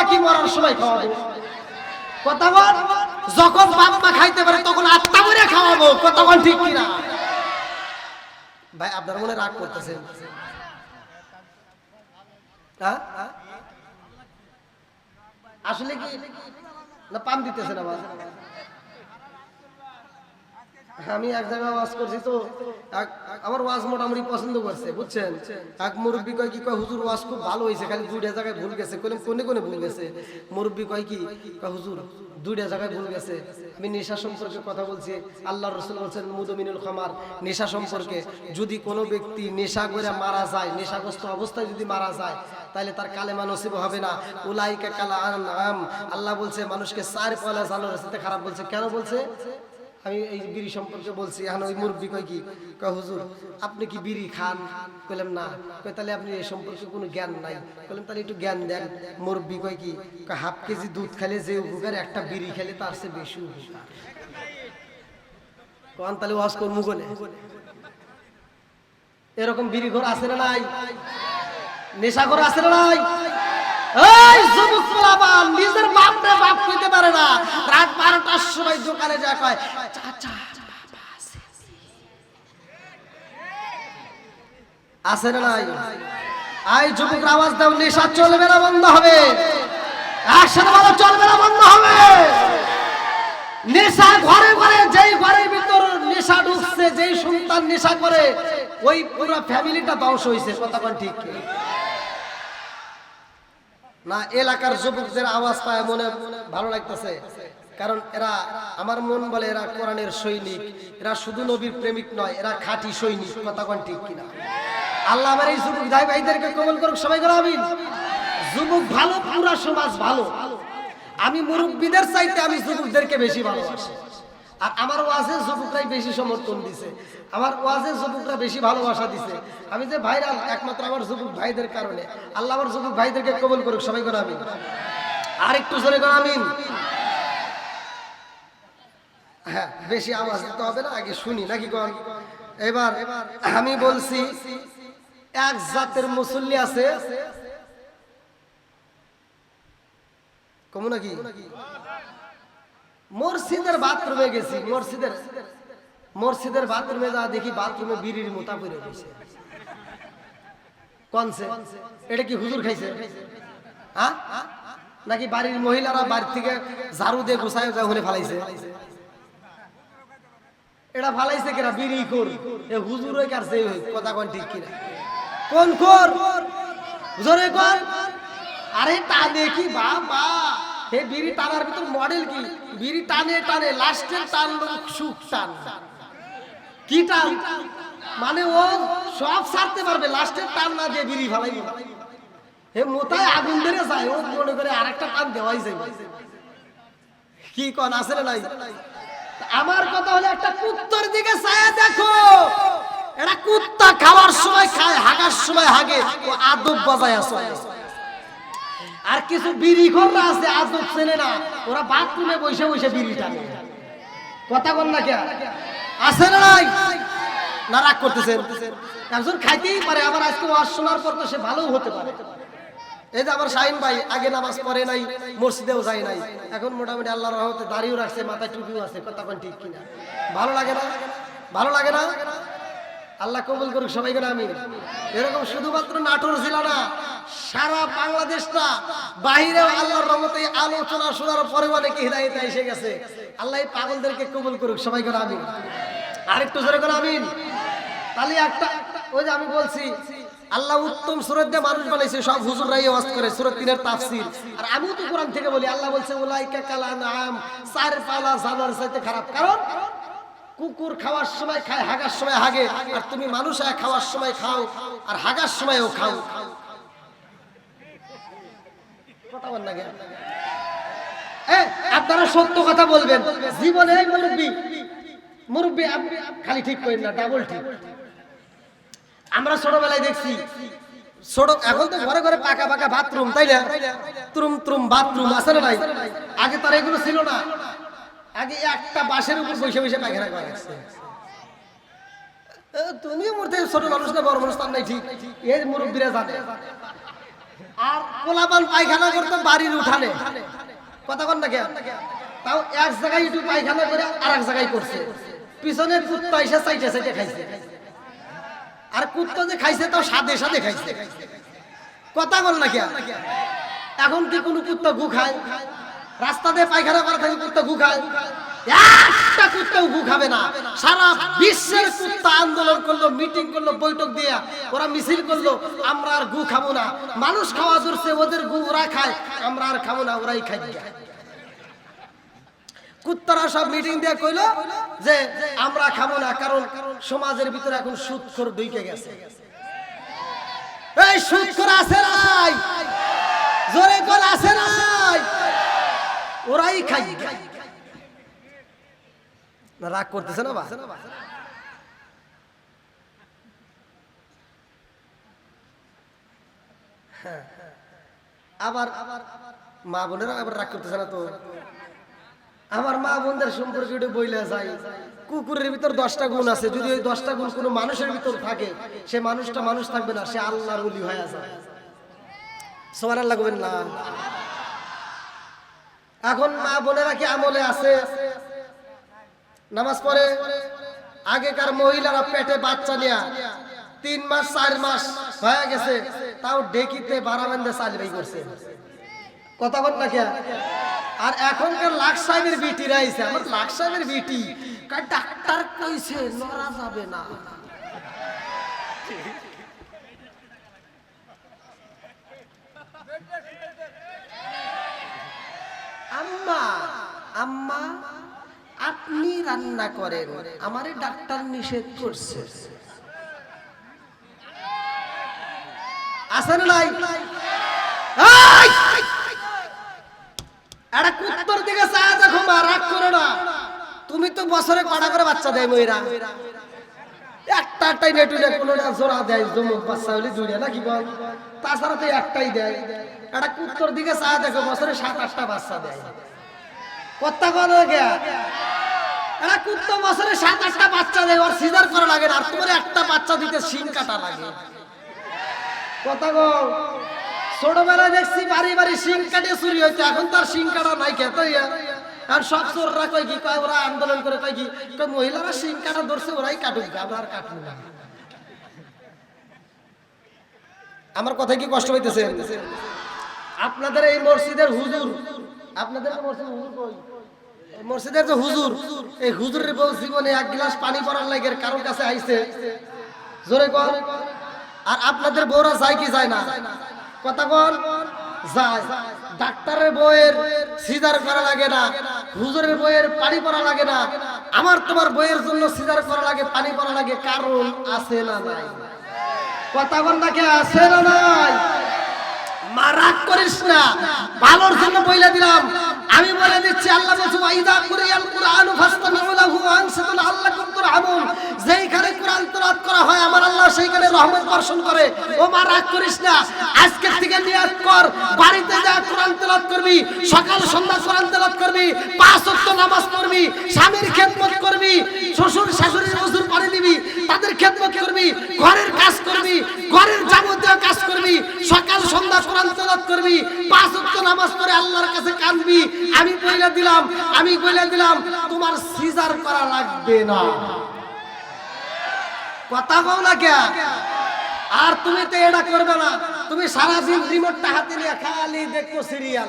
নাকি মরার সময় খাওয়াবো? কথা বল। যখন বাপ মা খাইতে পারে, তখন আত্মা মরে খাওয়াবো। কথা বল ঠিক কিনা? ভাই, আপনার মনে রাগ করতেছেন হ্যাঁ? আসলে কি? না পাম দিতেছেন আবার আমি এক জায়গায় ওয়াজ করছি তো আমার ওয়াজ মোটামুটি পছন্দ করছে, বুঝছেন? এক মুরব্বী কয় কি, কয়, হুজুর, ওয়াজ খুব ভালো হয়েছে খালি দুইটা জায়গায় ভুল গেছে। কোনে কোনে ভুল গেছে? মুরব্বী কয় কি, কয়, হুজুর, দুইটা জায়গায় ভুল গেছে। আমি নেশা সম্পর্কে কথা বলছি আল্লাহ রসুল বলছেন, মুদমিনুল খামার। নেশা সম্পর্কে, যদি কোনো ব্যক্তি নেশা করে মারা যায়, নেশাগ্রস্ত অবস্থায় যদি মারা যায় তাহলে তার কালেমা নসিব হবে না। উলাইকা কালা আম আল্লাহ বলছে, মানুষকে চার পয়লা জানোয়ারের সাথে খারাপ বলছে। কেন বলছে? আমি এই বিড়ি সম্পর্কে বলছি, এখন ওই মুরব্বী কয় কি? কয়, হুজুর, আপনি কি বিড়ি খান? কইলাম, না। কয়, তাহলে আপনি এই সম্পর্কে কোনো জ্ঞান নাই। কইলাম, তাহলে একটু জ্ঞান দেন। মুরব্বী কয় কি? কয়, হাফ কেজি দুধ খেলে যে উপকার, একটা বিড়ি খেলে তার চেয়ে বেশি উপকার। কন, তাহলে ওয়াজ করব কোনে? এরকম বিড়ি ঘর আছে না নাই? নেশা ঘর আছে না নাই? চলবে না, বন্ধ হবে। চলবে না, বন্ধ হবে। নেশা ঘরে ঘরে, যেই ঘরের ভিতর নেশা ঢুকছে, যেই সন্তান নেশা করে, ওই পুরো ফ্যামিলিটা ধ্বংস হয়েছে কথা ঠিক? না, এলাকার যুবকদের আওয়াজ পায়, মনে ভালো লাগতেছে। কারণ এরা, আমার মন বলে এরা কোরআনের সৈনিক। এরা শুধু নবীর প্রেমিক নয়, এরা খাঁটি সৈনিক, কথা কোন ঠিক কিনা? আল্লাহ আমার এই যুবক ভাই ভাইদেরকে কবল করুক, সবাই করে আমিন। যুবক ভালো, পুরা সমাজ ভালো। আমি মুরব্বীদের চাইতে আমি যুবকদেরকে বেশি ভালোবাসি। আর আমার ওয়াজে যুবকরাই বেশি সমর্থন দিছে। আমার ওয়াজে যুবকরা বেশি ভালোবাসা দিছে। আমি যে ভাইরাল, একমাত্র আমার যুবক ভাইদের কারণে। আল্লাহ আমার যুবক ভাইদেরকে কবল করুক, সবাই করে আমিন। আর একটু জোরে করে আমিন। হ্যাঁ বেশি আওয়াজ দিতে হবে না, আগে শুনি, নাকি কন? এবার আমি বলছি, এক জাতের মুসল্লি আছে। কমু নাকি? মসজিদের বাথরুমে গেছি, মসজিদের মসজিদের বাথরুমে যা দেখি, বাথরুমে বিড়ির মোতা পড়ে গেছে কনসে এটা কি হুজুর খাইছে? হ্যাঁ নাকি বাড়ির মহিলারা বাড়ি থেকে ঝাড়ু দিয়ে গোসায় হলে ফালাইছে? এটা ফালাইছে কিনা বিড়ি কর এ হুজুর ওই কারছে কথা কোন ঠিক কিনা? কোন কোর কর জোরে কোন আরে টানে কি বাবা! বিড়ি টানার ভিতর মডেল কি? বিড়ি টানে টানে লাস্টের টান লোক সুখ টান। কি টান? মানে ও সব পারবে লাস্টের টান না বিড়ি ফালাই হে মোতায় আগুন ধরে যায়, ও মনে করে আরেকটা টান দেওয়াই যায়। কি কন না নাই? আমার কথা হলো একটা কুত্তর দিকে ছায়া দেখো। এটা কুত্তা খাওয়ার সময় খায়, হাগার সময় হাগে, ও আদব বাজায় আছে। আর কিছু বিড়ি খররা আছে আদব চেনে না। ওরা বাথরুমে বসে বসে বিড়ি টানে। কথা বল না কে? আছে না নাই? না রাগ করতেছেন? একজন খাইতেই পারে, আবার আজকে ওয়াজ শোনার পর তো সে ভালো হতে পারে। এই যে আমার শাহিন ভাই, আগে নামাজ পড়ে নাই, মসজিদেও যায় নাই। এখন মোটামুটি আল্লাহর রহমতে দাড়িও রাখছে, মাথায় টুপিও আছে, কথা কোন ঠিক কিনা? ভালো লাগে না? ভালো লাগে না? আল্লাহ কবুল করুক সবাই করে আমি এরকম শুধুমাত্র নাটোর জেলা না, সারা বাংলাদেশটা বাহিরেও আল্লাহর রহমতে আলোচনা শোনার পরে অনেকে হৃদায়তে এসে গেছে। আল্লাহ পাগলদেরকে কবুল করুক সবাই করে আমি আরেকটু জোরে করে, আমিন। তাহলে একটা, ওই যে আমি বলছি, আল্লাহ উত্তম সুরত দিয়ে মানুষ বানাইছে, সব হুজুররাই ওয়াজ করে, সুরত তিনের তাফসীর। আর আমিও তো কোরআন থেকে বলি, আল্লাহ বলছে, উলাইকা কালা নাম, চার পালা জানোয়ার চাইতে খারাপ। কারণ কুকুর খাওয়ার সময় খায়, হাগার সময় হাগে। আর তুমি মানুষ খাওয়ার সময় খাও, আর হাগার সময়ও খাও। কথা বল না আপনারা সত্য কথা বলবেন। জীবনে মুরব্বী মুরব্বী খালি ঠিক করেন না ডাবল ঠিক। আমরা ছোটবেলায় দেখছি, ছোট, এখন তো ঘরে ঘরে পাকা পাকা বাথরুম তাই না? ত্রুম ত্রুম বাথরুম আছে না নাই? আগে তার এগুলো ছিল না। আগে একটা বাঁশের উপর বসে বসে পায়খানা করা লাগছে। তুমিও মরতে ছোট মানুষ না বড় মানুষ তার নাই ঠিক? এই মুরব্বীরা জানে। আর পোলাপান পায়খানা করতো বাড়ির উঠানে। কথা কন না কেন? তাও এক জায়গায় একটু পায়খানা করে আর এক জায়গায় করছে। পিছনে কুত্তা এসে চাইটে চাইটে খাইছে। আর কুত্তা যে খাইছে তাও সাদে সাদে খাইছে। কথা বল না কেন? এখন কি কোনো কুত্তা গু খায়? রাস্তা দিয়ে পায়খানা করা থাকে কুত্তা গু খায়। একটা কুত্তাও গু খাবে না। সারা বিশ্বের কুত্তা আন্দোলন করল, মিটিং করল, বৈঠক দিয়া। ওরা মিছিল করল, আমরা আর গু খাব না। মানুষ খাওয়া ধরছে, ওদের গু ওরা খায়, আমরা আর খাব না, ওরাই খাই কুত্তারা সব মিটিং দিয়ে কইলো যে, আমরা খাব না, কারণ সমাজের ভিতরে এখন সুদ খোর ঢুকে গেছে। এই সুদ খোর আছে নাই। জোরে কল আছে নাই। ওরাই খাই। রাগ করতেছে না। আবার আবার মা বোনেরা আবার রাগ করতেছে না তো? আমার মা বোনদের সম্পর্কে বইলে কুকুরের ভিতর দশটা গুণ আছে। যদি ওই দশটা গুণ কোনো মানুষের ভিতর থাকে, সে মানুষটা মানুষ থাকবে না, সে আল্লাহর উলি হয়ে যায়। সবার আল্লাহ না। এখন মা বোনেরা কি আমলে আছে? নামাজ পড়ে? আগেকার মহিলারা পেটে বাচ্চা নিয়া তিন মাস, চার মাস হয়ে গেছে, তাও ডেকিতে বারামেন্দে চালবাই করছে। কথা বল না কে আর এখনকার লাখ সাহেবের বিটি রাইছে আমার লাখ সাহেবের বিটি ডাক্তার কইছে নড়া যাবে না। আম্মা আম্মা, আপনি রান্না করেন, আমারে ডাক্তার নিষেধ করছে। আসেন নাই! একটা কুত্তর দিকে চায় দেখো মা, রাগ করো না। তুমি তো বছরে কটা করে বাচ্চা দেয় ময়রা? একটা একটাই নেটুলে কোনোটা জোড়া দেয়, জমুক বাচ্চা হলে জুড়ে নাকি বল? তাছাড়া তো একটাই দেয়। একটা কুত্তর দিকে চায়, দেখো বছরে সাত, আটটা বাচ্চা দেয়। কত গে একটা কুত্তো বছরে সাত, আটটা বাচ্চা দেয়, ওর সিজার করা লাগে না, আর তোমার একটা বাচ্চা দিতে শিং কাটা লাগে। কথা গো ছোটবেলায় দেখছি বাড়ি বাড়ি শিং কাটে চুরি হইতো, এখন তার শিং কাটা নাই, খেত আর সব চোররা কয় কি? কয় ওরা আন্দোলন করে, কয় কি? মহিলারা শিং কাটা ধরছে, ওরাই কাটুক, আমরা আর না। আমার কথা কি কষ্ট হইতেছে? আপনাদের এই মসজিদের হুজুর, আপনাদের মসজিদের হুজুর কই? মসজিদের যে হুজুর, এই হুজুরের বউ জীবনে এক গ্লাস পানি পড়ার লাগে কারোর কাছে আইছে? জোরে কর আর আপনাদের বউরা যায় কি যায় না? কথা কন। ডাক্তারের বইয়ের সিজার করা লাগে না বইয়ের পানি পড়া লাগে না, আমার তোমার বইয়ের জন্য সিজার করা লাগে, পানি পড়া লাগে, কারণ আছে না নাই? কথা কন নাকি আছে না নাই? মা, রাগ করিস না। ভালোর জন্য বইলে দিলাম। আমি বলে দিচ্ছি, আল্লাহ বলছে ওয়াইদা কুরিয়াল কুরআন ফাসতামিউ লাহু ওয়া আনসিতু লাআল্লাকুম তুরহামুন। যেইখানে কোরআন তেলাওয়াত করা হয়, আমার আল্লাহ সেইখানে রহমত বর্ষণ করে। ও মা, রাগ করিস না। আজকে থেকে নিয়াত কর। বাড়িতে যা কোরআন তেলাওয়াত করবি, সকাল সন্ধ্যা কোরআন তেলাওয়াত করবি, পাঁচ ওয়াক্ত নামাজ পড়বি, স্বামীর খেদমত করবি, শ্বশুর শাশুড়ির ওজুর পানি দিবি, তাদের খেদমত করবি, ঘরের কাজ করবি, ঘরের যাবতীয় কাজ করবি, সকাল সন্ধ্যা তোমার সিজার করা লাগবে না। কথা কও না কে? আর তুমি তো এটা করবে না, তুমি সারাদিন রিমোটটা হাতে নিয়ে খালি দেখো সিরিয়াল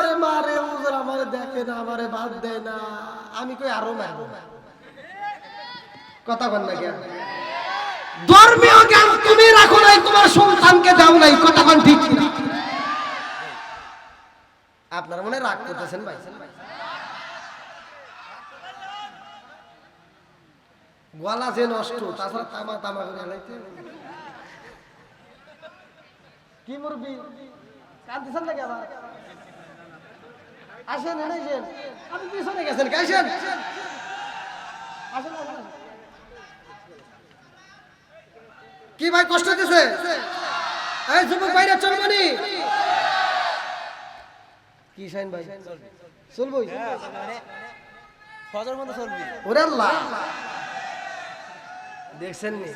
দেখে না আমারে বাদ দেয় না? আমি কই আরও মারবো? কথা বল না কেন? ধর্মীয় জ্ঞান তুমি রাখো নাই, তোমার সন্তানকে দাও নাই, কথা বল ঠিক না? আপনার মনে রাগ করতেছেন ভাই? গলা যে নষ্ট, তাছাড়া তামা তামা করে লাইতে কি মুরবি কাঁদতেছেন নাকি আবার? আসেন আপনি পিছনে গেছেন কে আসেন। কি ভাই কষ্ট দিছে এই যুবক চলবনি কি শাইন ভাই? চলবই ফজর মতো চলবি। ওরে আল্লাহ। দেখছেন নি?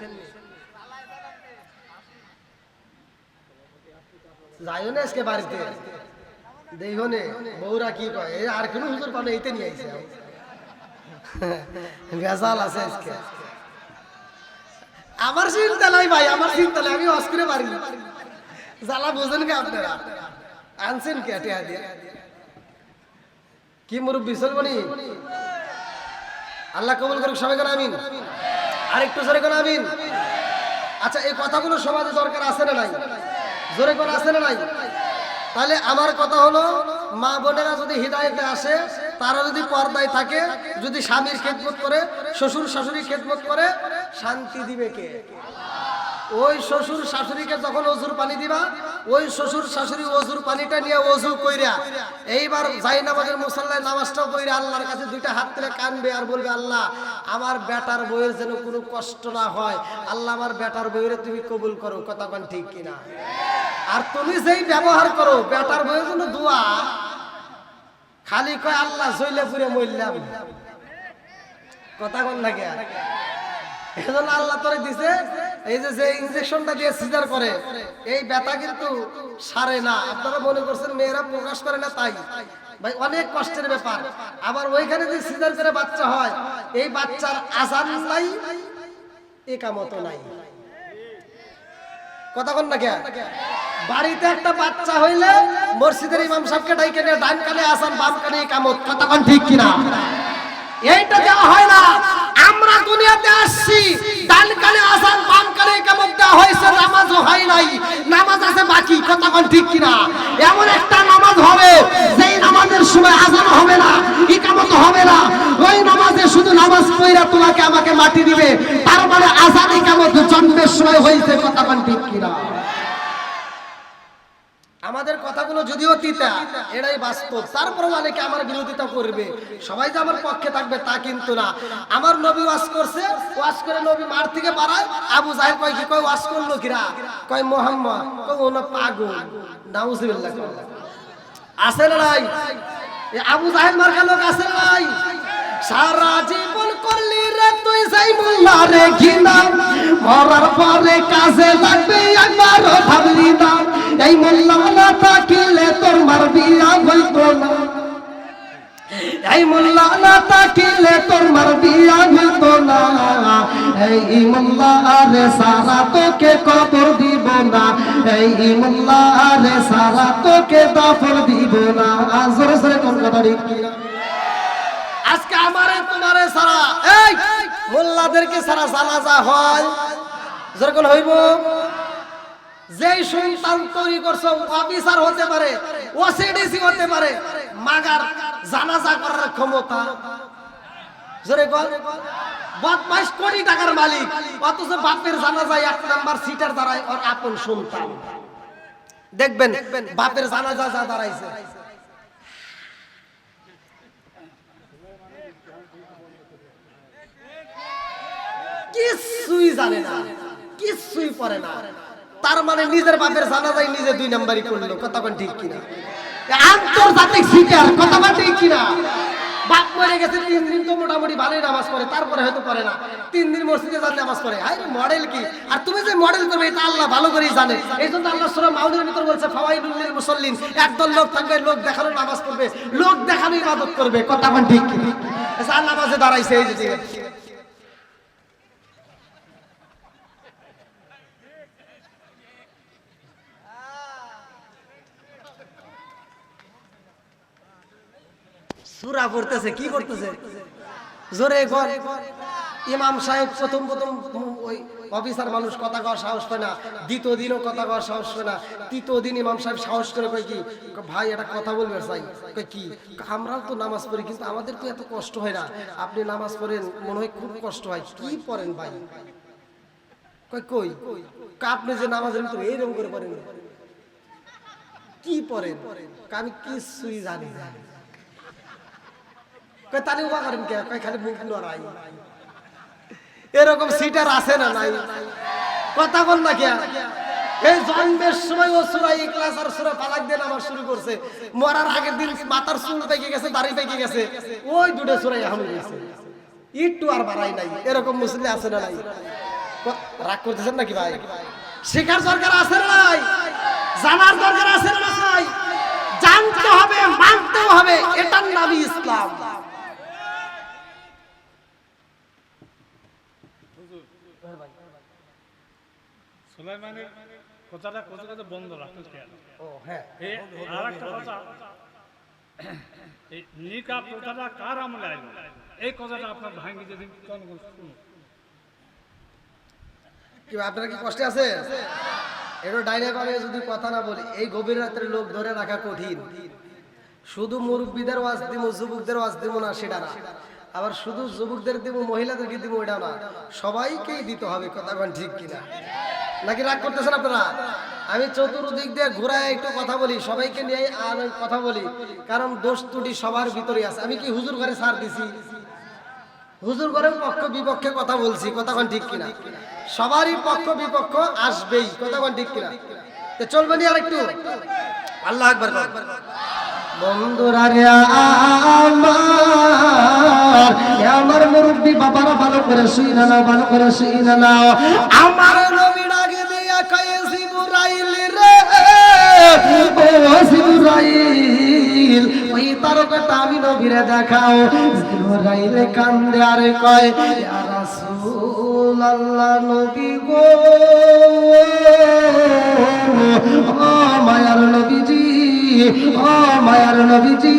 যাইও না আজকে বাড়িতে। দেখো নে বউরা কি কয়? আর কোনো হুজুর এইতে নিয়ে আইছে। ভেজাল আছে আজকে। আমার চিন্তা নাই ভাই, আমার চিন্তা নাই আমি পারি জ্বালা বোঝেন কে আপনারা? আনছেন কে টেহা দিয়ে? কি আল্লাহ কবুল করুক, সবাই করে আমিন। আর একটু জোরে করে আমিন। আচ্ছা এই কথাগুলো সমাজে দরকার আছে না নাই? জোরে করে আছে না নাই? তাহলে আমার কথা হলো, মা বোনেরা যদি হৃদায়তে আসে, তারা যদি পর্দায় থাকে, যদি স্বামীর খেদমত করে, শ্বশুর শাশুড়ি খেদমত করে, শান্তি দিবে কে? ওই শ্বশুর শাশুড়িকে যখন অজুর পানি দিবা, ওই শ্বশুর শাশুড়ি অজুর পানিটা নিয়ে অজু কইরা, এইবার যাই নামাজের মুসল্লায় নামাজটাও কইরা আল্লাহর কাছে দুইটা হাত তুলে কানবে আর বলবে, আল্লাহ, আমার বেটার বইয়ের যেন কোনো কষ্ট না হয়। আল্লাহ, আমার বেটার বইয়ের তুমি কবুল করো। কথা ঠিক কিনা? আর তুমি যেই ব্যবহার করো, বেটার বইয়ের জন্য দোয়া, খালি কয়, আল্লাহ জইলে পুরে মরলাম। কথা কোন লাগে এজন্য আল্লাহ তোরে দিছে, এই যে যে ইনজেকশনটা দিয়ে সিজার করে, এই ব্যথা কিন্তু সারে না। আপনারা মনে করছেন মেয়েরা প্রকাশ করে না, তাই? ভাই, অনেক কষ্টের ব্যাপার। আবার ওইখানে যে সিজার করে বাচ্চা হয়, এই বাচ্চার আজান নাই, একামত নাই। কথা কন না কে? বাড়িতে একটা বাচ্চা হইলে মসজিদের ইমাম সাহেবকে ডাইকে নিয়ে, ডান কানে আসান, বাম কানে কামত কন ঠিক কিনা? এইটা দেওয়া হয় না। আমরা দুনিয়াতে আসছি, ডান কানে আসান, বাম কানে কামত দেওয়া হয়েছে, নামাজও হয় নাই। নামাজ আছে বাকি কন ঠিক কিনা? এমন একটা নামাজ হবে, যেই নামাজের সময় আজান হবে না ইকামত হবে না। ওই নামাজে শুধু নামাজ পড়া তোমাকে আমাকে মাটি দিবে। তার মানে আজান ইকামত জন্মের সময় হয়েছে কন ঠিক কিনা? আমাদের কথাগুলো যদিও তিতা এটাই বাস্তব। তারপরে অনেকে আমার বিরোধিতা করবে। সবাই যে আমার পক্ষে থাকবে তা কিন্তু না। আমার নবী ওয়াজ করছে, ওয়াজ করে নবী মার থেকে বাড়ায় আবু জাহেল কয় কি, কয় ওয়াজ করল কিরা? কয়, মোহাম্মদ। কয় ওনা পাগল। নাউজুবিল্লাহ। আছে না নাই? আবু জাহেল মার্কা লোক আছে না নাই? সারা জীবন করলি রে তুই যাই মোল্লা রে ঘিনা মরার পরে কাজে লাগবে একবার ভাবলি না। এই মোল্লা না থাকিলে তোর মার বিয়া হইতো না। এই মোল্লা না থাকিলে তোর মার বিয়া হইতো না। এই মোল্লা রে সারা তোকে কবর দিব না। এই মোল্লা রে সারা তোকে দাফন দিব না। জোরে জোরে কোন কথা ঠিক? আমারে, তোমারে সারা এই, মোল্লাদেরকে সারা জানাজা হয়। যেরকম হইব। সন্তান তৈরি করছ অফিসার হতে পারে ওসিডিসি হতে পারে, মাগার জানাজা করার ক্ষমতা। বদমাইশ মালিক এক নাম্বার সিটার দাঁড়ায় আপন দেখবেন, বাপের জানাজা যা দাঁড়াইছে কিছুই জানে না, কিছুই পড়ে না। তার মানে নিজের বাপের জানাজাই নিজে দুই নাম্বারই করল কথা কোন ঠিক কিনা? আন্তর্জাতিক সিটার, কথা কোন ঠিক কিনা? বাপ মরে গেছে, তিন দিন তো মোটামুটি ভালোই নামাজ পড়ে, তারপরে হয়তো পড়ে না। তিন দিন মসজিদে যান নামাজ পড়ে। হাই মডেল কি? আর তুমি যে মডেল করবে, এটা আল্লাহ ভালো করেই জানে। এই জন্য আল্লাহ সুরা মাউদের ভিতর বলছে ফাওয়াইদুল লিল মুসাল্লিন একদল লোক থাকবে, লোক দেখানো নামাজ পড়বে, লোক দেখানো ইবাদত করবে, কথা কোন ঠিক কিনা? আচ্ছা নামাজে দাঁড়াইছে, এই যে ঠিক আছে। সুরা পড়তেছে কি করতেছে? জোরে ঘর ইমাম সাহেব প্রথম প্রথম ওই অফিসার মানুষ কথা কওয়ার সাহস পায় না দ্বিতীয় দিনও কথা কওয়ার সাহস পায় না তৃতীয় দিন ইমাম সাহেব সাহস করে কয় কি ভাই এটা কথা বলবে চাই। কয় কি আমরাও তো নামাজ পড়ি কিন্তু আমাদের তো এত কষ্ট হয় না। আপনি নামাজ পড়েন মনে হয় খুব কষ্ট হয়। কি পড়েন ভাই? কই কয়, আপনি যে নামাজের ভিতরে এইরকম করে পড়েন। কি পড়েন? আমি কিছুই জানি না। কয়, তাহলে উবা করেন কে খালি মুখ লড়াই। এরকম সিটার আছে না নাই? কথা বল না কে এই জন্মের সময় ও সুরা ইখলাস আর সুরা ফালাক দিয়ে নামাজ শুরু করছে। মরার আগের দিন মাথার চুল পেকে গেছে, দাড়ি পেকে গেছে। ওই দুটো সুরা এখন গেছে একটু আর বাড়াই নাই। এরকম মুসলিম আছে না নাই? রাগ করতেছেন নাকি ভাই? শেখার দরকার আছে না নাই? জানার দরকার আছে না নাই? জানতে হবে, মানতেও হবে, এটার নামই ইসলাম। সুলাইমানের কথাটা কথা কথা বন্ধ রাখতে কেন? ও হ্যাঁ। আর একটা কথা এই নিকা কার আমলে আইলো এই কথাটা আপনার ভাঙ্গি যদি শুনুন কি আপনারা কি কষ্টে আছে এটা ডাইরেক্ট যদি কথা না বলি এই গভীর রাত্রে লোক ধরে রাখা কঠিন। শুধু মুরব্বীদের ওয়াজ দিব যুবকদের ওয়াজ দিব না সেটা না। আবার শুধু যুবকদের দিব মহিলাদেরকে দিব ওইটা না। সবাইকেই দিতে হবে কথা ঠিক কিনা? নাকি রাগ করতেছেন আপনারা? আমি চতুর্দিক দিয়ে ঘুরায় একটু কথা বলি, সবাইকে নিয়ে আর কথা বলি। কারণ দোষ ত্রুটি সবার ভিতরে আছে। আমি কি হুজুর ঘরে ছাড় দিছি? হুজুর করে পক্ষ বিপক্ষে কথা বলছি, কথা কোন ঠিক কিনা? সবারই পক্ষ বিপক্ষ আসবেই, কথা কোন ঠিক কিনা? চলবে নি আরেকটু? আল্লাহ আকবার বন্ধুরা রে আমার আমার মুরব্বি বাবারা ভালো করে শুই না ভালো করে শুই না আমার জিবরাইল ওই তারকাটা আমি নবীরে দেখাও। জিবরাইল কান্দে আর কয়, ইয়া রাসূল আল্লাহ নবী গো, ও মায়ার নবীজি, ও মায়ার নবীজি,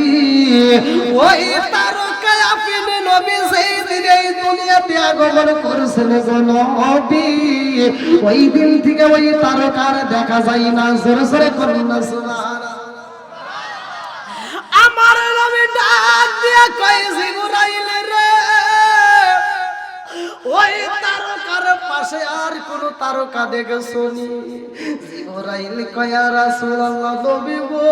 ওই তারকায় আপনি নবী সেই দিনে এই দুনিয়াতে আগমন করছেন গো ওই দিন থেকে ওই তারকার দেখা যায় না, জোরে জোরে করুন না আমার নবী ডাক দিয়া জিবরাইল রে, ওই পাশে আর কোন তারকা দেখেছ নি জিবরাইল কয়া, রাসূলুল্লাহ, নবী গো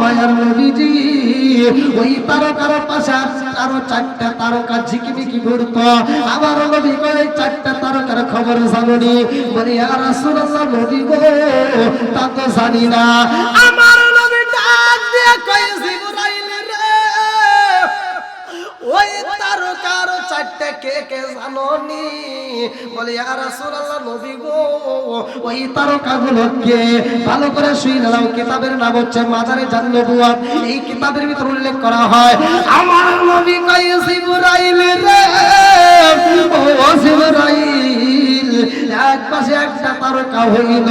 মায়ার নবীজি, ওই তারকার পাশে আরও চারটা তারকা ঝিকিমিকি ঘুরতো। আমার নবী কয়, চারটা তারকার খবর জানুনি। বলি আর রাসূলুল্লাহ, নবী গো, তা তো জানি না। আমার নবী ডাক দিয়ে কয় চারটে কে কে জাননি। বলে আর রাসূলুল্লাহ, নবী গো, ওই তারকা গুলো কে ভালো করে শুই নাও কিতাবের নাম হচ্ছে মাজারে জান্নবুয়াত এই কিতাবের ভিতর উল্লেখ করা হয়, আমার নবী কই জিবরাইল রে, ও জিবরাইল, এক পাশে একটা তারকা হইল।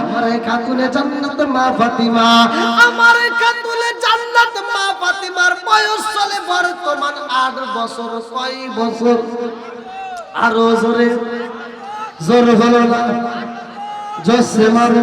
আমার খাতুনে জান্নাত মা ফাতিমা, আমার খাতুনে জান্নাত মা ফাতিমার বয়স চলে বর্তমান আট বছর কয় বছর। আরও জোরে। জোর হলো না। জোসে মারো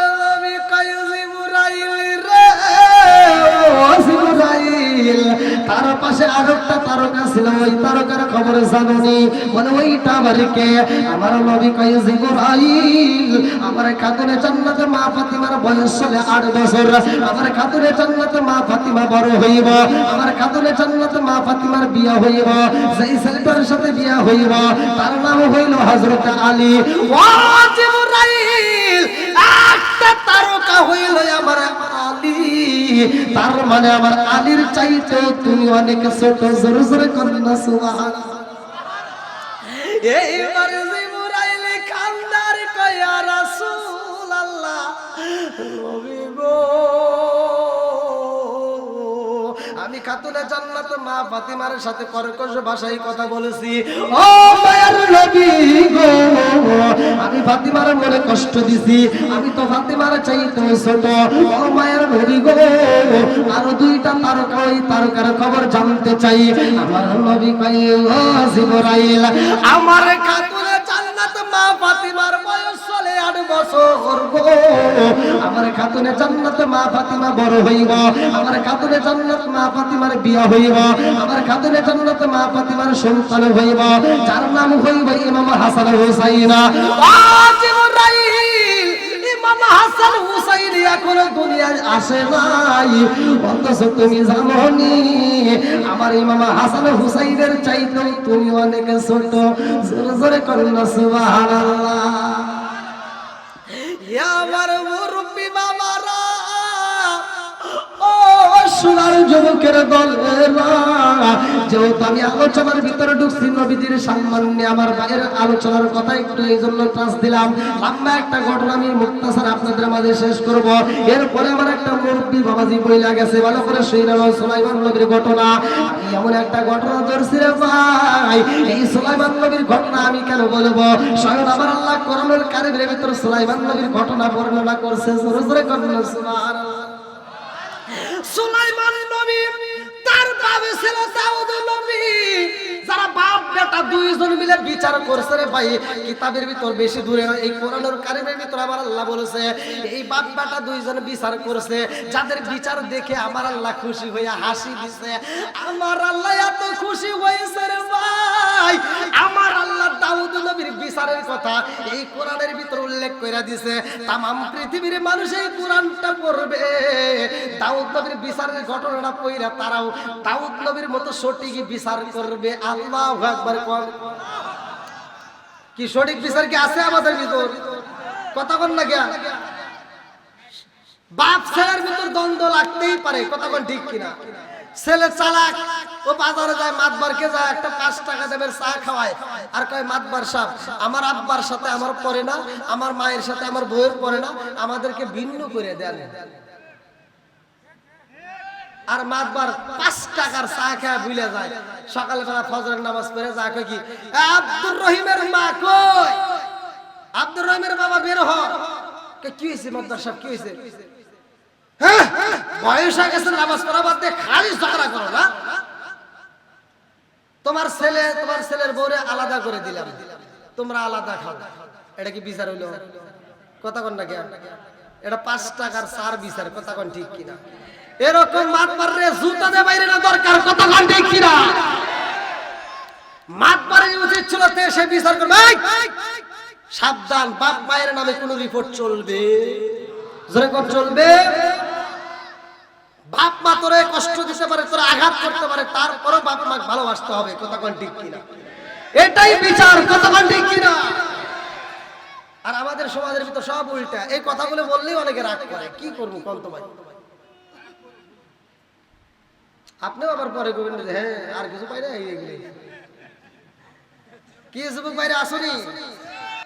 আরেকটা তারকা ছিল, ওই তারকার খবর জানুনি, বলে, ওইটা বাড়িকে আমার নবী কয়, জিবরাইল, আমার খাতুনে জান্নাতে মা ফাতিমার বয়স চলে আট বছর। আমার খাতুনে জান্নাতে মা ফাতিমা বড় হইব। আমার খাতুনে জান্নাতে মা ফাতিমার বিয়া হইব। যেই ছেলেটার সাথে বিয়া হইব, তার নাম হইল হযরত আলী। ও জিবরাইল একটা তারকা হইল আমার আলী। তার মানে আমার আলীর চাইতে তুমি অনেক ছোট। জোরে জোরে কন্যা সুবহান এইবার আমি খাতুনে জান্নাত, মা ফাতিমার সাথে কর্কশ ভাষায় কথা বলেছি। ও মায়ের নবী গো, আমি ফাতিমার মনে কষ্ট দিছি। আমি তো ফাতিমার চাইতে ছোট। ও মায়ের নবী গো, আরও দুইটা তারকা ওই তারকার খবর জানতে চাই। আমার নবী কই জিবরাইল, আমার খাতুনে আমার মা ফাতিমা আমার খাতুনে মা বিয়া আমার খাতুনে মা নাম হাসান হাসান আসে তুমি জানো আমার ইমাম হাসান হুসাইনের চাইতেও তুমি অনেক ছোট। জোরে জোরে করুন সুবহানাল্লাহ। আমার সোনার যুবকের দলেরা যেহেতু আমি আলোচনার ভিতরে ঢুকছি নবীদের সামান্য আমার বাইরের আলোচনার কথা একটু এই জন্য টাচ দিলাম। লম্বা একটা ঘটনা আমি মুক্তাসার আপনাদের মাঝে শেষ করব। এরপরে আমার একটা মুরব্বী বাবাজি বইলা গেছে, ভালো করে সেই নাম সুলাইমান নবীর ঘটনা। এমন একটা ঘটনা ধরছি রে ভাই, এই সুলাইমান নবীর ঘটনা আমি কেন বলব? স্বয়ং আমার আল্লাহ কারিমের ভিতর সুলাইমান নবীর ঘটনা বর্ণনা করছে। জোরে জোরে করলেন সুবহানাল্লাহ। সুলাইমান নবী তার বাবে ছিল দাউদ নবী। যারা বেটা দুইজন মিলে বিচার করছে রে ভাই। কিতাবের ভিতর বেশি দূরে নয়, এই কোরআনের কারিমের ভিতর আমার আল্লাহ বলেছে, এই বাপ বেটা দুইজন বিচার করছে, যাদের বিচার দেখে আমার আল্লাহ খুশি হয়ে হাসি দিছে। আমার আল্লাহ এত খুশি হয়েছে রে ভাই। আমার আল্লাহ দাউদ নবীর বিচারের কথা এই কোরআনের ভিতর উল্লেখ করে দিছে তাম পৃথিবীর মানুষ এই কোরআনটা পড়বে। দাউদ নবীর বিচারের ঘটনাটা পইরা তারাও দাউদ নবীর মতো সঠিক বিচার করবে। আল্লাহ একবার কম কি সঠিক বিচার কি আছে আমাদের ভিতর? কথা কন না গিয়া বাপ ছেলের ভিতর দ্বন্দ্ব লাগতেই পারে, কথা কোন ঠিক কিনা? ছেলে চালাক, ও বাজারে যায় মাতবারকে যায়, একটা পাঁচ টাকা দেবে চা খাওয়ায়। আর কয়, মাতবার সাপ, আমার আব্বার সাথে আমার পরে না, আমার মায়ের সাথে আমার বউয়ের পরে না, আমাদেরকে ভিন্ন করে দেন আর মাতবার পাঁচ টাকার চা খেয়ে ভুলে যায়। সকালবেলা ফজরের নামাজ পড়ে কয় কি? আব্দুর রহিমের মা কই? আব্দুর রহিমের বাবা বের হ। কি হয়েছে মাতবার সাহেব কি হয়েছে? হ্যাঁ, বয়স হয়ে গেছে নামাজ পড়া বাদ দিয়ে খালি ঝগড়া করো না। তোমার ছেলে তোমার ছেলের বউরে আলাদা করে দিলাম। তোমরা আলাদা খাও। এটা কি বিচার হইল? কথা কন না কেন? এটা পাঁচ টাকার চার বিচার কথা কন ঠিক কিনা? এরকম মাত মারলে জুতা দে বাইরে না দরকার, কথা কন ঠিক কিনা? মাত মারে উচিত ছিল সে বিচার করবে। সাবধান, বাপ মায়ের নামে কোনো রিপোর্ট চলবে। জোরে চলবে। বাপ মা তোরে কষ্ট দিতে পারে, তোরে আঘাত করতে পারে, তারপরও বাপ মা ভালোবাসতে হবে, কথা কোন ঠিক কিনা? এটাই বিচার, কথা কোন ঠিক কিনা? আর আমাদের সমাজের ভিতর সব উল্টা। এই কথাগুলো বললেই অনেকে রাগ করে। কি করব কন্ত ভাই? আপনিও আবার পরে করবেন হ্যাঁ আর কিছু পাই না কি যুবক বাইরে আসুনি?